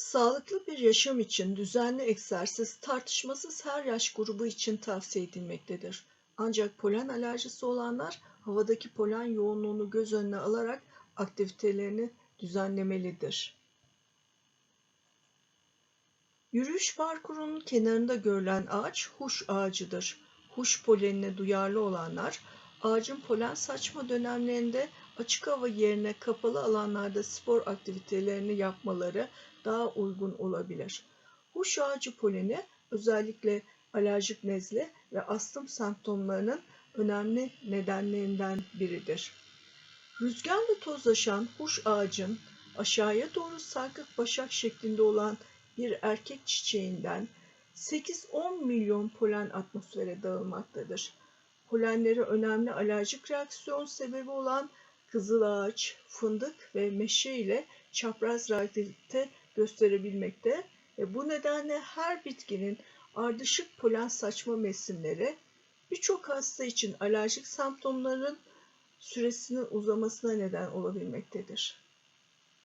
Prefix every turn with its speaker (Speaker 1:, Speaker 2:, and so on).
Speaker 1: Sağlıklı bir yaşam için düzenli egzersiz tartışmasız her yaş grubu için tavsiye edilmektedir. Ancak polen alerjisi olanlar havadaki polen yoğunluğunu göz önüne alarak aktivitelerini düzenlemelidir. Yürüyüş parkurunun kenarında görülen ağaç huş ağacıdır. Huş polenine duyarlı olanlar ağacın polen saçma dönemlerinde açık hava yerine kapalı alanlarda spor aktivitelerini yapmaları daha uygun olabilir. Huş ağacı poleni özellikle alerjik nezle ve astım semptomlarının önemli nedenlerinden biridir. Rüzgarla tozlaşan huş ağacın aşağıya doğru sarkık başak şeklinde olan bir erkek çiçeğinden 8-10 milyon polen atmosfere dağılmaktadır. Polenleri önemli alerjik reaksiyon sebebi olan kızılağaç, fındık ve meşe ile çapraz radikte gösterebilmekte ve bu nedenle her bitkinin ardışık polen saçma mevsimleri birçok hasta için alerjik semptomların süresinin uzamasına neden olabilmektedir.